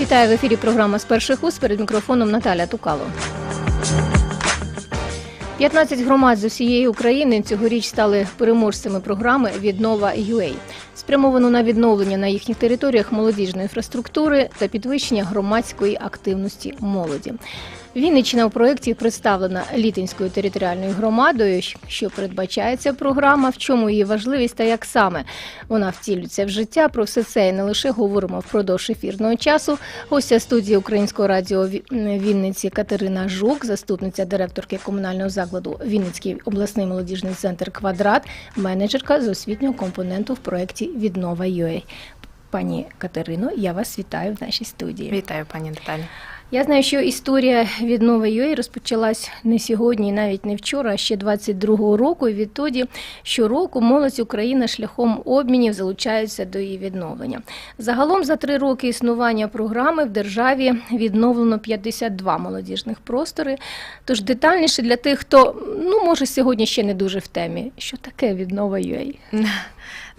Вітаю в ефірі програма з перших уст перед мікрофоном Наталя Тукало. 15 громад з усієї України цьогоріч стали переможцями програми Віднова UA, спрямовану на відновлення на їхніх територіях молодіжної інфраструктури та підвищення громадської активності молоді. Вінниччина у проєкті представлена Літинською територіальною громадою, що передбачається програма, в чому її важливість та як саме вона втілюється в життя. Про все це і не лише говоримо впродовж ефірного часу. Гостя студії Українського радіо Вінниці Катерина Жук, заступниця директорки комунального закладу Вінницький обласний молодіжний центр Квадрат, менеджерка з освітнього компоненту в проєкті Віднова UA. Пані Катерино, я вас вітаю в нашій студії. Вітаю, пані Наталі. Я знаю, що історія віднови UA розпочалась не сьогодні, і навіть не вчора, а ще 22-го року. І відтоді щороку молодь України шляхом обмінів залучається до її відновлення. Загалом за три роки існування програми в державі відновлено 52 молодіжних простори. Тож детальніше для тих, хто ну може сьогодні ще не дуже в темі, що таке віднова UA.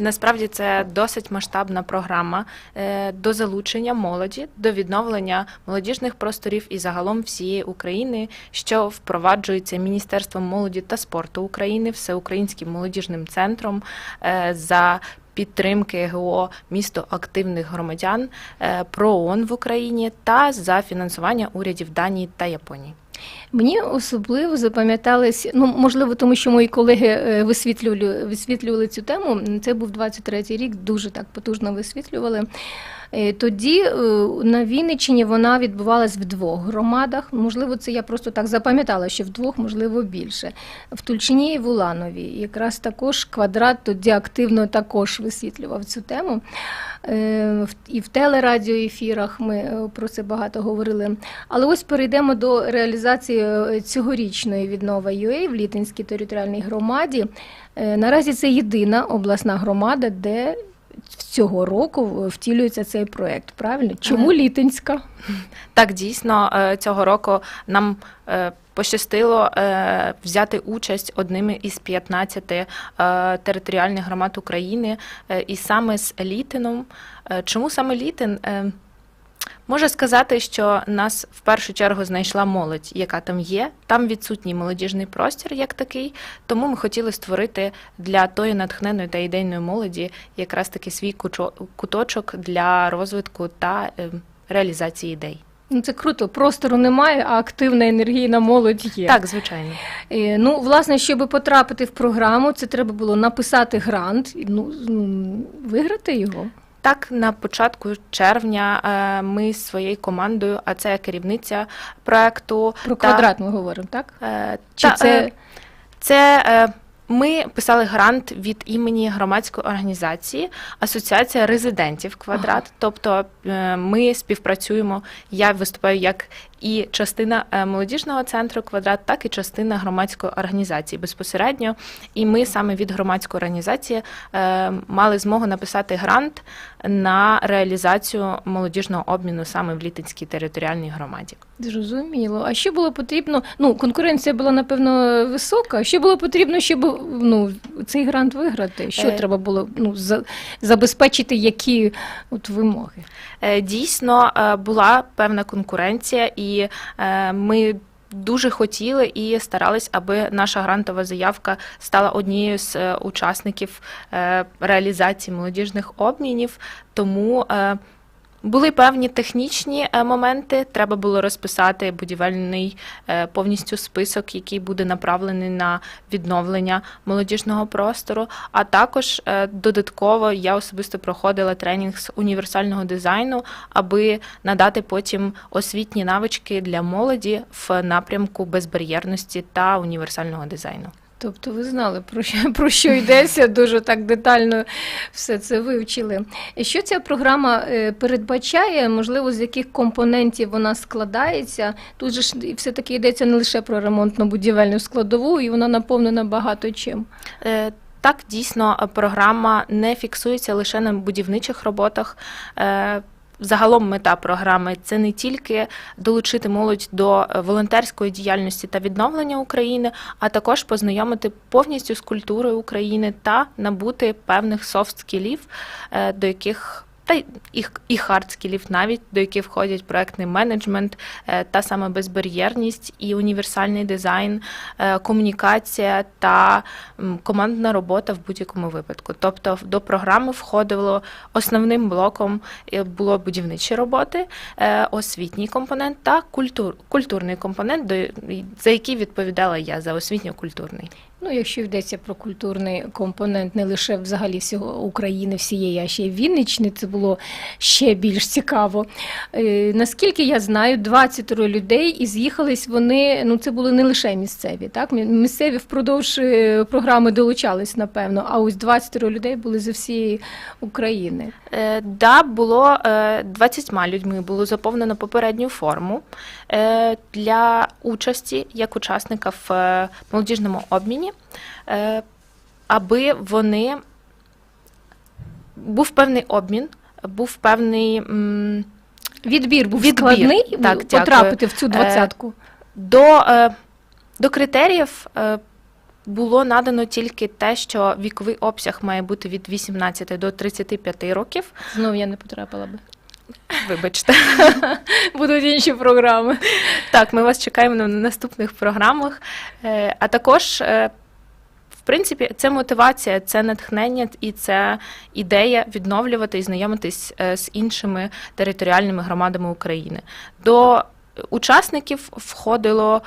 Насправді це досить масштабна програма е, до залучення молоді, до відновлення молодіжних просторів і загалом всієї України, що впроваджується Міністерством молоді та спорту України, Всеукраїнським молодіжним центром е, за. Підтримки ГО місто активних громадян е, ПРООН в Україні та за фінансування урядів Данії та Японії. Мені особливо запам'ятались, ну можливо, тому що мої колеги е, висвітлювали, висвітлювали цю тему. Це був 23-й рік, дуже так потужно висвітлювали. Е, Тоді е, на Вінниччині вона відбувалась в двох громадах. Можливо, це я просто так запам'ятала, що в двох, можливо, більше. В Тульчині і в Уланові. Якраз також квадрат тоді активно також висвітлював цю тему. Е, І в телерадіоефірах ми про це багато говорили. Але ось перейдемо до реалізації цьогорічної віднова UA в Літинській територіальній громаді. Наразі це єдина обласна громада, де цього року втілюється цей проект. Правильно? Чому Літинська? Так, дійсно, е, цього року нам е, пощастило е, взяти участь одними із 15 е, територіальних громад України, е, і саме з Літином. Е, Чому саме Літин? Можу сказати, що нас в першу чергу знайшла молодь, яка там є. Там відсутній молодіжний простір як такий. Тому ми хотіли створити для тої натхненої та ідейної молоді якраз таки свій куточок для розвитку та е, реалізації ідей. Ну це круто. Простору немає, а активна енергійна молодь є. Так, звичайно. Е, Ну, власне, щоб потрапити в програму, це треба було написати грант, ну, виграти його. Так, на початку червня е, ми з своєю командою, а це керівниця проекту. Про та- квадрат ми говоримо, так? е, Чи та, це е, це ми писали грант від імені громадської організації Асоціація резидентів квадрат. Тобто е, ми співпрацюємо. Я виступаю як і частина е, молодіжного центру квадрат, так і частина громадської організації безпосередньо. І ми саме від громадської організації е, мали змогу написати грант на реалізацію молодіжного обміну саме в Літинській територіальній громаді. Зрозуміло? А що було потрібно? Ну, конкуренція була, напевно, висока. Що було потрібно, щоб ну, цей грант виграти? Що Е. треба було ну, за, забезпечити, які от вимоги? Е, Дійсно е, була певна конкуренція, і е, ми дуже хотіли і старались, аби наша грантова заявка стала однією з е, учасників е, реалізації молодіжних обмінів. Тому були певні технічні е, моменти. Треба було розписати будівельний е, повністю список, який буде направлений на відновлення молодіжного простору. А також е, додатково я особисто проходила тренінг з універсального дизайну, аби надати потім освітні навички для молоді в напрямку безбар'єрності та універсального дизайну. Тобто ви знали, про що, про що йдеться, дуже так детально все це вивчили. Що ця програма е, передбачає, можливо, з яких компонентів вона складається? Тут же ж все-таки йдеться не лише про ремонтно-будівельну складову, і вона наповнена багато чим. Е, Так, дійсно, е, програма не фіксується лише на будівничих роботах. Загалом мета програми це не тільки долучити молодь до е, волонтерської діяльності та відновлення України, а також познайомити повністю з культурою України та набути певних софт-скілів, е, до яких та і, і хард-скілів навіть, до яких входять проектний менеджмент, е, та саме безбар'єрність і універсальний дизайн, е, комунікація та командна робота в будь-якому випадку. Тобто до програми входило основним блоком е, було будівничі роботи, освітній компонент та культур, культурний компонент, за який відповідала я за освітньо-культурний. Ну, якщо йдеться про культурний компонент не лише взагалі всього України, всієї, а ще й Вінниччини, це було ще більш цікаво. Е, наскільки я знаю, 20 людей і з'їхались вони, ну це були не лише місцеві, так? Місцеві впродовж е, програми долучались, напевно, а ось 20 людей були зі всієї України. Е, Да, було е, 20 людьми було заповнено попередню форму е, для участі як учасника в е, молодіжному обміні, е, аби вони був певний обмін, був певний Відбір був Відбір. складний Так, дякую. потрапити в цю Е, двадцятку. до, е, до критеріїв. Було надано тільки те, що віковий обсяг має бути від 18 до 35 років. Знову я не потрапила би. Вибачте. Будуть інші програми. Так, ми вас чекаємо на наступних програмах. А також, в принципі, це мотивація, це натхнення і це ідея відновлювати і знайомитись е, з іншими територіальними громадами України. До учасників входило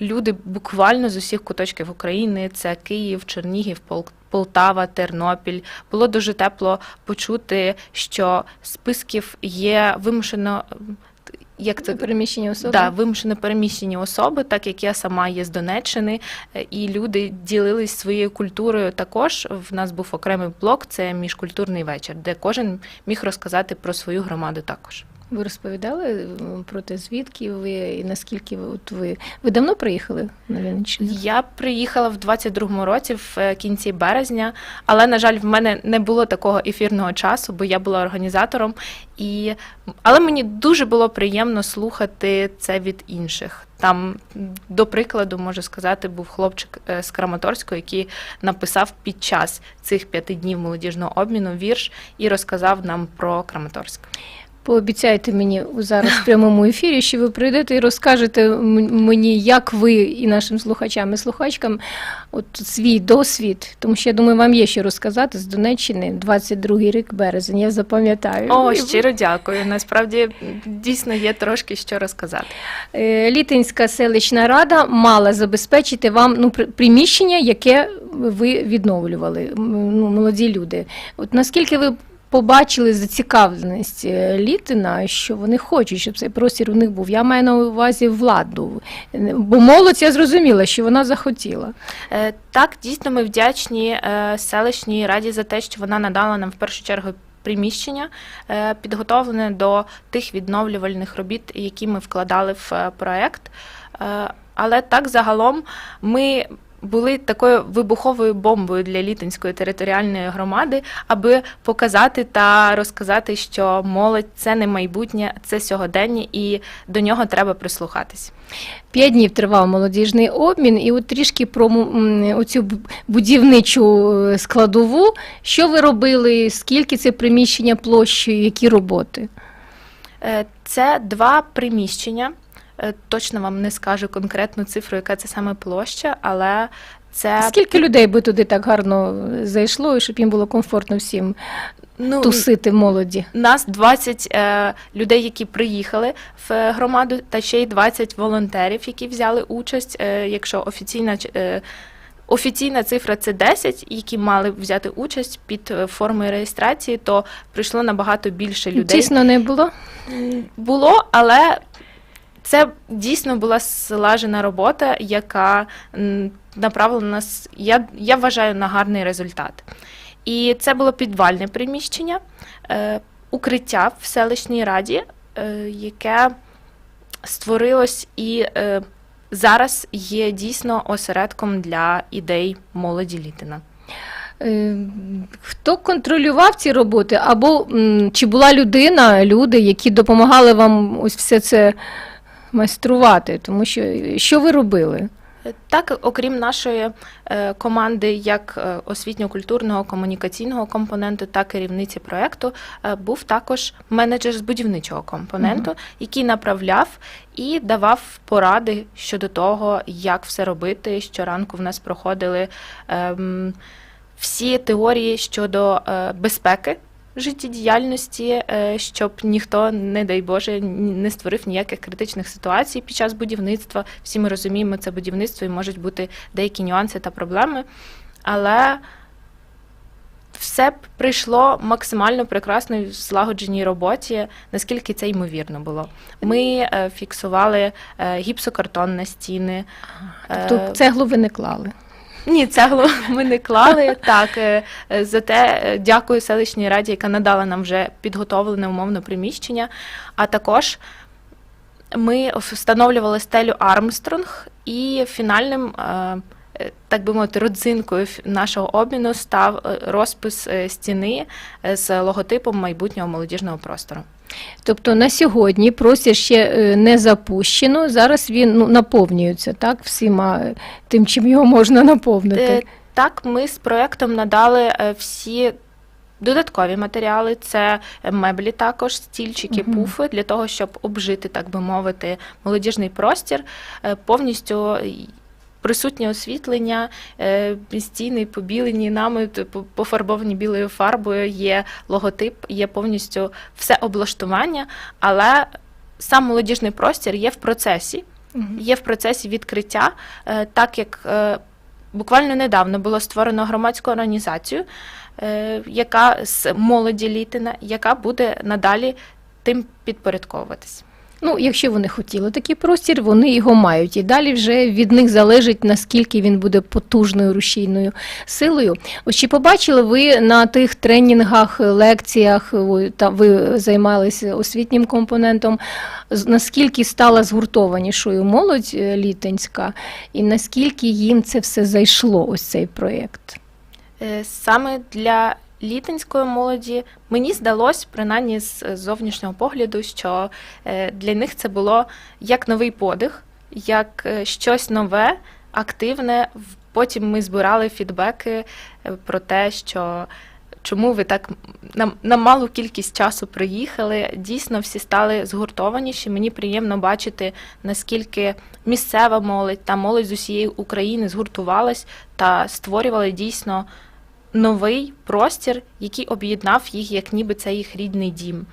люди буквально з усіх куточків України: це Київ, Чернігів, Пол- Полтава, Тернопіль. Було дуже тепло почути, що списків є вимушено. Як це Переміщення особи. Да, вимушено переміщені особи, так як я сама є з Донеччини, е, і люди ділились своєю культурою. Також в нас був окремий блок, це міжкультурний вечір, де кожен міг розказати про свою громаду також. Ви розповідали про те, звідки ви і наскільки ви от ви ви давно приїхали на Вінниччину? Я приїхала в 22-му році, в е, кінці березня, але на жаль, в мене не було такого ефірного часу, бо я була організатором. І... Але мені дуже було приємно слухати це від інших. Там, до прикладу, можу сказати, був хлопчик е, з Краматорського, який написав під час цих п'яти днів молодіжного обміну вірш і розказав нам про Краматорськ. Пообіцяйте мені зараз в прямому ефірі, що ви прийдете і розкажете мені, як ви і нашим слухачам і слухачкам от свій досвід, тому що я думаю, вам є що розказати з Донеччини, 22-й рік березень. Я запам'ятаю. О, щиро дякую. Насправді дійсно є трошки що розказати. Е, Літинська селищна рада мала забезпечити вам ну, при- приміщення, яке ви відновлювали, ну, молоді люди. От наскільки ви побачили зацікавленість е, Літина, що вони хочуть, щоб цей простір у них був? Я маю на увазі владу. Бо молодь я зрозуміла, що вона захотіла. Е, Так, дійсно, ми вдячні е, селищній раді за те, що вона надала нам в першу чергу приміщення, підготовлене до тих відновлювальних робіт, які ми вкладали в проект. Але так загалом ми. Були такою вибуховою бомбою для Літинської територіальної громади, аби показати та розказати, що молодь це не майбутнє, це сьогодення, і до нього треба прислухатись. П'ять днів тривав молодіжний обмін, і от трішки про м, оцю будівничу е, складову. Що ви робили? Скільки це приміщення площею, які роботи? Е, Це два приміщення. Е, Точно вам не скажу конкретну цифру, яка це саме площа, але це Скільки людей би туди так гарно зайшло, і щоб їм було комфортно всім ну, тусити молоді? нас 20 е, людей, які приїхали в е, громаду, та ще й 20 волонтерів, які взяли участь. Е, якщо офіційна е, офіційна цифра це 10, які мали взяти участь під е, формою реєстрації, то прийшло набагато більше людей. Тісно не було. Було, але це дійсно була слажена робота, яка м, направлена нас, я, я вважаю, на гарний результат. І це було підвальне приміщення, е, укриття в селищній раді, е, яке створилось і е, зараз є дійсно осередком для ідей молоді Літина. Е, Хто контролював ці роботи? Або чи була людина, люди, які допомагали вам ось все це майструвати? Тому що що ви робили? Так, окрім нашої е, команди, як е, освітньо-культурного комунікаційного компоненту та керівниці проекту, е, був також менеджер з будівничого компоненту, який направляв і давав поради щодо того, як все робити. Щоранку в нас проходили ем, всі теорії щодо безпеки. Життєдіяльності, е, щоб ніхто, не дай Боже, не створив ніяких критичних ситуацій під час будівництва. Всі ми розуміємо, це будівництво і можуть бути деякі нюанси та проблеми. Але все б прийшло максимально прекрасно в злагодженій роботі, наскільки це ймовірно було. Ми е, фіксували е, гіпсокартон на стіни. Тобто цеглу ви не клали. Ні, цеглу ми не клали. Так, е, е, зате е, дякую селищній раді, яка надала нам вже підготовлене умовне приміщення. А також ми встановлювали стелю Армстронг і фінальним. Е, Так би мовити, родзинкою нашого обміну став е, розпис е, стіни з логотипом майбутнього молодіжного простору. Тобто на сьогодні простір ще не запущено. Зараз він ну, наповнюється так, всіма тим, чим його можна наповнити. Так, ми з проектом надали всі додаткові матеріали. Це меблі, також стільчики, Мгм. пуфи для того, щоб обжити, так би мовити, молодіжний простір. Повністю присутнє освітлення, е, стіни побілені нами, пофарбовані білою фарбою. Є логотип, є повністю все облаштування, але сам молодіжний простір є в процесі є в процесі відкриття, е, так як е, буквально недавно було створено громадську організацію, яка з молоді Літина, яка буде надалі тим підпорядковуватись. Ну, якщо вони хотіли такий простір, вони його мають. І далі вже від них залежить, наскільки він буде потужною рушійною силою. Ось чи побачили ви на тих тренінгах, лекціях, та ви займалися освітнім компонентом, наскільки стала згуртованішою молодь е, літинська, і наскільки їм це все зайшло, ось цей проєкт? Е, Саме для літинської молоді мені здалось, принаймні з зовнішнього погляду, що е, для них це було як новий подих, як е, щось нове, активне. Потім ми збирали фідбеки е, про те, що чому ви так на, на малу кількість часу приїхали. Дійсно, всі стали згуртованіші. Мені приємно бачити, наскільки місцева молодь та молодь з усієї України згуртувалась та створювали дійсно новий простір, який об'єднав їх, як ніби це їх рідний дім.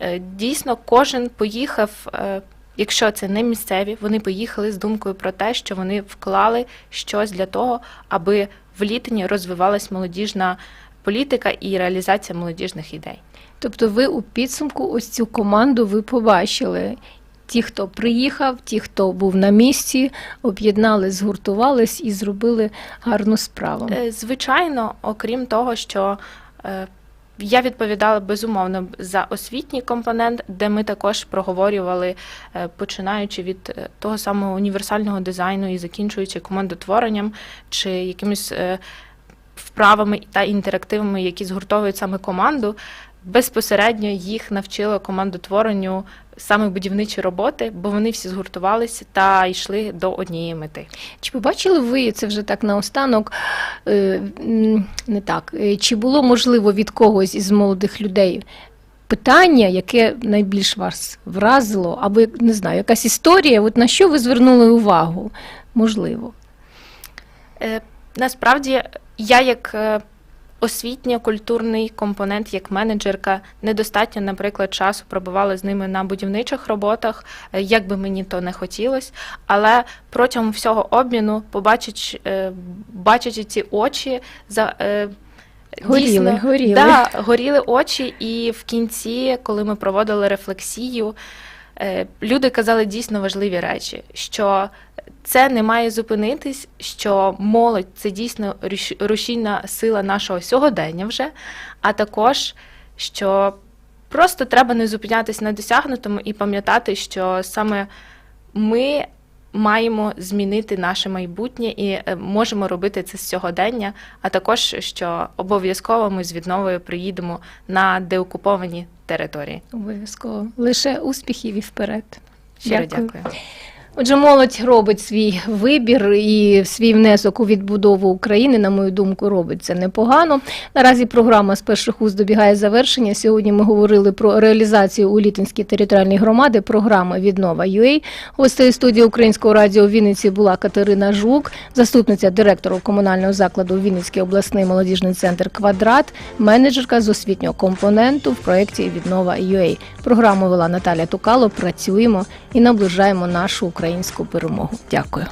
Е, Дійсно, кожен поїхав, е, якщо це не місцеві, вони поїхали з думкою про те, що вони вклали щось для того, аби в літині розвивалась молодіжна політика і реалізація молодіжних ідей. Тобто ви у підсумку ось цю команду ви побачили. Ті, хто приїхав, ті, хто був на місці, об'єднались, згуртувались і зробили гарну справу. Е, Звичайно, окрім того, що е, я відповідала безумовно за освітній компонент, де ми також проговорювали, е, починаючи від того самого універсального дизайну і закінчуючи командотворенням чи якимись вправами та інтерактивами, які згуртовують саме команду. Безпосередньо їх навчила командотворенню саме будівничі роботи, бо вони всі згуртувалися та йшли до однієї мети. Чи побачили ви це вже так наостанок? е, Не так. е, Чи було можливо від когось із молодих людей питання, яке найбільш вас вразило, або не знаю, якась історія? От на що ви звернули увагу? Можливо. Е, Насправді, я як е, освітньо-культурний компонент, як менеджерка, недостатньо, наприклад, часу пробувала з ними на будівничих роботах, е, як би мені то не хотілося. Але протягом всього обміну, побачить, е, бачачи ці очі, за. е, Горіли, дійсно, горіли. Да, горіли очі, і в кінці, коли ми проводили рефлексію, люди казали дійсно важливі речі, що це не має зупинитись, що молодь це дійсно рушійна сила нашого сьогодення вже, а також що просто треба не зупинятись на досягнутому і пам'ятати, що саме ми маємо змінити наше майбутнє і е, можемо робити це з сьогодення. А також що обов'язково ми з відновою приїдемо на деокуповані території. Обов'язково. Лише успіхів і вперед. Щиро Дякую. дякую. Отже, молодь робить свій вибір і свій внесок у відбудову України, на мою думку, робить це непогано. Наразі програма з перших уст добігає завершення. Сьогодні ми говорили про реалізацію у Літинській територіальній громади програми Віднова UA. Гостею студії Українського радіо у Вінниці була Катерина Жук, заступниця директора комунального закладу Вінницький обласний молодіжний центр Квадрат, менеджерка з освітнього компоненту в проєкті Віднова UA. Програму вела Наталя Тукало. Працюємо і наближаємо нашу українську перемогу. Дякую.